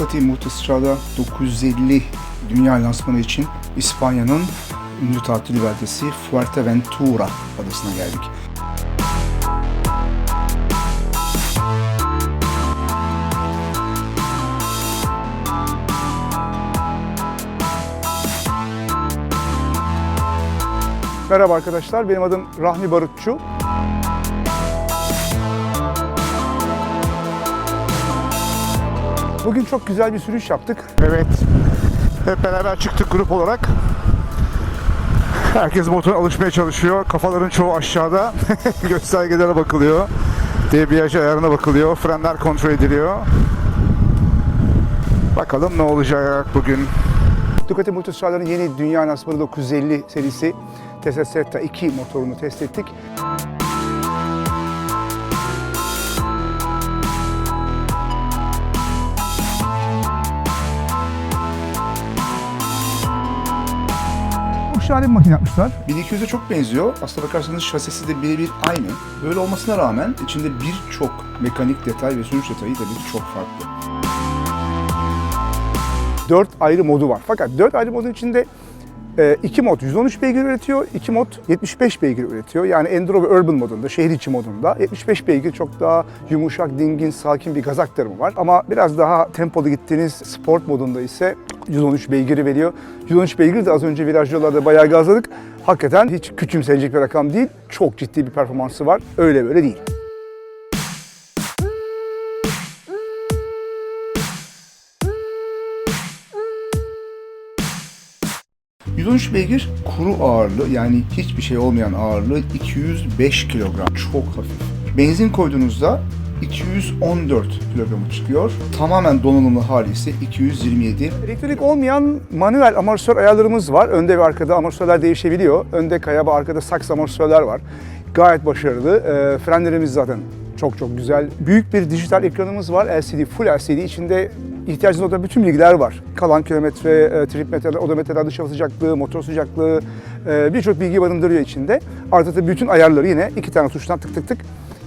Ducati Multistrada 950 dünya lansmanı için İspanya'nın ünlü tatil beldesi Fuerteventura adasına geldik. Merhaba arkadaşlar, benim adım Rahmi Barutçu. Bugün çok güzel bir sürüş yaptık. Evet, hep beraber çıktık grup olarak. Herkes motora alışmaya çalışıyor. Kafaların çoğu aşağıda. Göstergelere bakılıyor. Debriyaj ayarına bakılıyor. Frenler kontrol ediliyor. Bakalım ne olacak bugün. Ducati Multistrada'nın yeni dünya lansmanı 950 serisi Tesla 2 motorunu test ettik. Şahane bir makine yapmışlar. 1200'e çok benziyor. Aslına bakarsanız şasisi de birebir aynı. Böyle olmasına rağmen içinde birçok mekanik detay ve sürüş detayı tabii ki çok farklı. 4 ayrı modu var. Fakat 4 ayrı modun içinde e, iki mod 113 beygir üretiyor, iki mod 75 beygir üretiyor. Yani Enduro ve Urban modunda, şehir içi modunda 75 beygir çok daha yumuşak, dingin, sakin bir gaz aktarımı var. Ama biraz daha tempolu gittiğiniz sport modunda ise 113 beygiri veriyor. 113 beygir de az önce viraj yollarda bayağı gazladık. Hakikaten hiç küçümsenecek bir rakam değil. Çok ciddi bir performansı var. Öyle böyle değil. ...113 beygir kuru ağırlığı yani hiçbir şey olmayan ağırlığı 205 kilogram. Çok hafif. Benzin koyduğunuzda 214 kilogramı çıkıyor. Tamamen donanımlı hali ise 227. Elektrik olmayan manuel amortisör ayarlarımız var. Önde ve arkada amortisörler değişebiliyor. Önde kaya ve arkada saks amortisörler var. Gayet başarılı. E, frenlerimiz zaten çok çok güzel. Büyük bir dijital ekranımız var. LCD, full LCD. İçinde ihtiyacınız olan bütün bilgiler var. Kalan kilometre, e, trip metre, odometre, dışarı sıcaklığı, motor sıcaklığı e, birçok bilgi barındırıyor içinde. Artı da bütün ayarları yine iki tane tuştan tık tık tık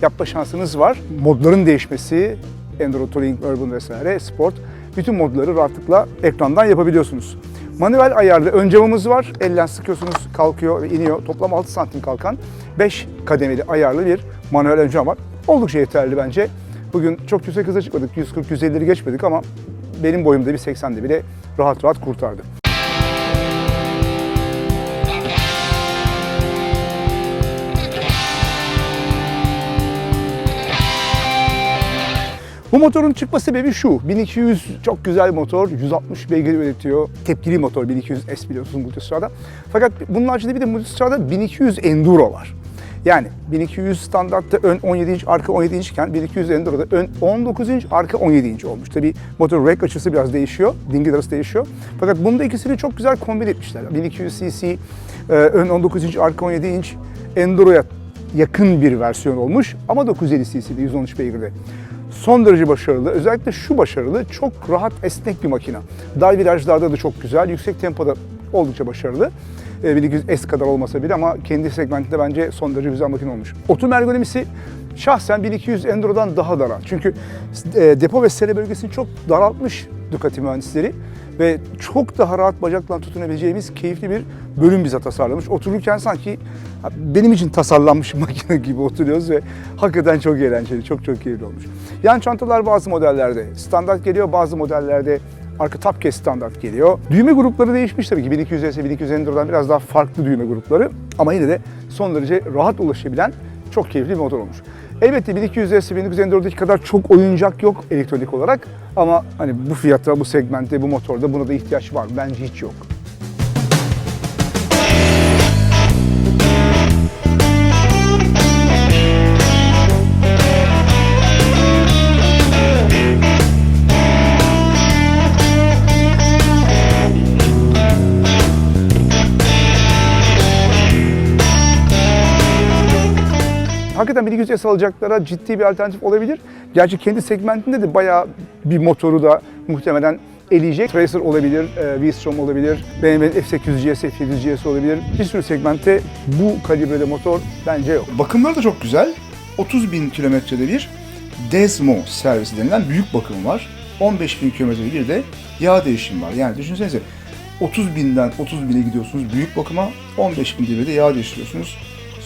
yapma şansınız var. Modların değişmesi, Enduro Touring, Urban vesaire, Sport bütün modları rahatlıkla ekrandan yapabiliyorsunuz. Manuel ayarlı ön camımız var. Elle sıkıyorsunuz, kalkıyor ve iniyor. Toplam 6 santim kalkan 5 kademeli ayarlı bir manuel ön cam var. Oldukça yeterli bence. Bugün çok yüksek hıza çıkmadık. 140-150'leri geçmedik ama benim boyumda bir 80'de bile rahat rahat kurtardı. Bu motorun çıkma sebebi şu. 1200 çok güzel bir motor. 160 beygir üretiyor. Tepkili motor 1200 S biliyorsunuz Multistrada. Fakat bunun haricinde bir de Multistrada 1200 Enduro var. Yani 1200 standartta ön 17 inç, arka 17 inç iken 1200 Enduro'da ön 19 inç, arka 17 inç olmuş. Tabi motor rack açısı biraz değişiyor, dingil arası değişiyor. Fakat bunda ikisini çok güzel kombin etmişler. 1200 cc, e, ön 19 inç, arka 17 inç Enduro'ya yakın bir versiyon olmuş ama 950 cc'de 113 beygirde. Son derece başarılı. Özellikle şu başarılı. Çok rahat esnek bir makina. Dar virajlarda da çok güzel. Yüksek tempoda oldukça başarılı. E, 1200 S kadar olmasa bile ama kendi segmentinde bence son derece güzel makine olmuş. Oturma ergonomisi şahsen 1200 Enduro'dan daha dar. Çünkü e, depo ve sere bölgesini çok daraltmış Ducati mühendisleri ve çok daha rahat bacakla tutunabileceğimiz keyifli bir bölüm bize tasarlamış. Otururken sanki benim için tasarlanmış makine gibi oturuyoruz ve hakikaten çok eğlenceli, çok çok keyifli olmuş. Yan çantalar bazı modellerde standart geliyor, bazı modellerde arka case standart geliyor. Düğme grupları değişmiş tabii ki. 1200 S, 1200 Enduro'dan biraz daha farklı düğme grupları ama yine de son derece rahat ulaşabilen çok keyifli bir motor olmuş. Elbette 1200 S, 1200 Enduro'daki kadar çok oyuncak yok elektronik olarak ama hani bu fiyatta, bu segmentte, bu motorda buna da ihtiyaç var. Bence hiç yok. Hakikaten 1200 S alacaklara ciddi bir alternatif olabilir. Gerçi kendi segmentinde de bayağı bir motoru da muhtemelen eleyecek. Tracer olabilir, e, V-Strom olabilir, BMW'nin F800 GS, F700 GS olabilir. Bir sürü segmentte bu kalibrede motor bence yok. Bakımları da çok güzel. 30 bin kilometrede bir Desmo servisi denilen büyük bakım var. 15 bin kilometre bir de yağ değişimi var. Yani düşünsenize 30 binden 30 bine gidiyorsunuz büyük bakıma 15 bin de yağ değiştiriyorsunuz.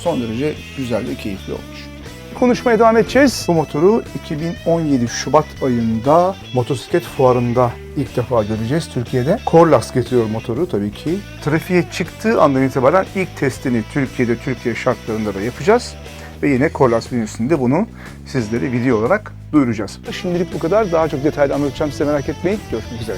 Son derece güzel ve keyifli olmuş. Konuşmaya devam edeceğiz. Bu motoru 2017 Şubat ayında motosiklet fuarında ilk defa göreceğiz Türkiye'de. Corlax getiriyor motoru tabii ki. Trafiğe çıktığı andan itibaren ilk testini Türkiye'de, Türkiye şartlarında da yapacağız. Ve yine Corlax bünyesinde bunu sizlere video olarak duyuracağız. Şimdilik bu kadar. Daha çok detaylı anlatacağım size merak etmeyin. Görüşmek üzere.